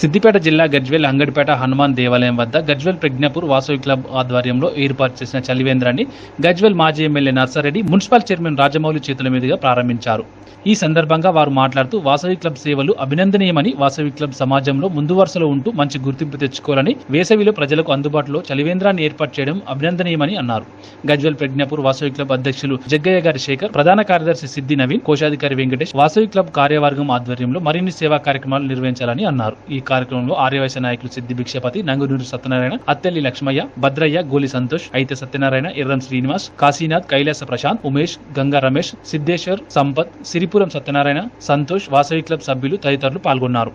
సిద్దిపేట జిల్లా గజ్వేల్ అంగడిపేట హనుమాన్ దేవాలయం వద్ద గజ్వేల్ ప్రజ్ఞాపూర్ వాసవి క్లబ్ ఆధ్వర్యంలో ఏర్పాటు చేసిన చలివేంద్రాన్ని గజ్వేల్ మాజీ MLA Narsareddy municipal chairman Rajamouli చేతుల మీదుగా ప్రారంభించారు. ఈ సందర్భంగా వారు మాట్లాడుతూ వాసవి క్లబ్ సేవలు అభినందనీయమని వాసవి క్లబ్ సమాజంలో ముందు వరుసలో ఉంటూ మంచి గుర్తింపు తెచ్చుకోవాలని వేసవిలో ప్రజలకు అందుబాటులో చలివేంద్రాన్ని ఏర్పాటు చేయడం అభినందనీయమని అన్నారు. గజ్వేల్ ప్రజ్ఞాపూర్ వాసవి క్లబ్ అధ్యక్షులు జగ్గయ్య గారి శేఖర్ ప్రధాన కార్యదర్శి సిద్ది నవీన్ కోశాధికారి వెంకటేష్ వాసవి క్లబ్ కార్యవర్గం ఆధ్వర్యంలో మరిన్ని సేవా కార్యక్రమాలు నిర్వహించాలని అన్నారు. ఈ కార్యక్రమంలో ఆర్యవైశ్య నాయకులు సిద్ది భిక్షపతి నంగునూరు సత్యనారాయణ అత్తెల్లి లక్ష్మయ్య భద్రయ్య గోలి సంతోష్ అయితే సత్యనారాయణ ఎర్రం శ్రీనివాస్ కాశీనాథ్ కైలాస ప్రశాంత్ ఉమేష్ గంగా రమేష్ సిద్ధేశ్వర్ సంపత్ సిరిపురం సత్యనారాయణ సంతోష్ వాసవి క్లబ్ సభ్యులు తదితరులు పాల్గొన్నారు.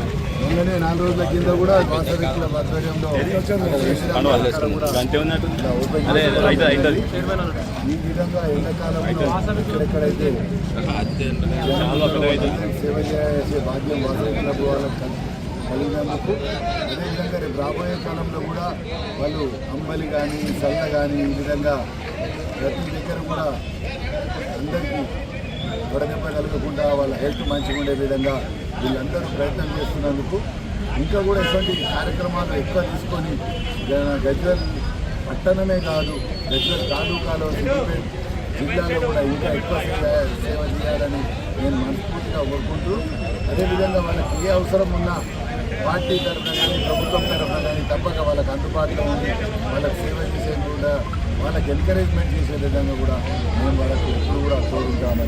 నాలుగు రోజుల కింద కూడా ఆధ్వర్యంలో ఈ విధంగా ఎండాకాలంలో ఎక్కడెక్కడైతే జనాలకు సేవ చేసే భాగ్యం వాళ్ళకి కలిగినందుకు అదేవిధంగా రేపు రాబోయే కాలంలో కూడా వాళ్ళు అంబలి కానీ సల్ల కానీ ఈ విధంగా ప్రతి దగ్గర కూడా అందరికీ వడదెబ్బ కలగకుండా వాళ్ళ హెల్త్ మంచిగా ఉండే విధంగా వీళ్ళందరూ ప్రయత్నం చేస్తున్నందుకు ఇంకా కూడా ఇటువంటి కార్యక్రమాలు ఎక్కువ తీసుకొని గజ్వల్ పట్టణమే కాదు గజ్వల్ తాలూకాలో జిల్లాలో కూడా ఇంకా ఎక్కువ సేవ సేవ చేయాలని నేను మనస్ఫూర్తిగా కోరుకుంటూ అదేవిధంగా వాళ్ళకి ఏ అవసరం ఉన్నా పార్టీ తరఫున కానీ ప్రభుత్వం తరఫున కానీ తప్పక వాళ్ళకి అందుబాటులో ఉండి వాళ్ళకి సేవ చేసే కూడా వాళ్ళకి ఎంకరేజ్మెంట్ చేసే విధంగా కూడా మేము వాళ్ళకి ఎప్పుడు కూడా కోరుకుంటామని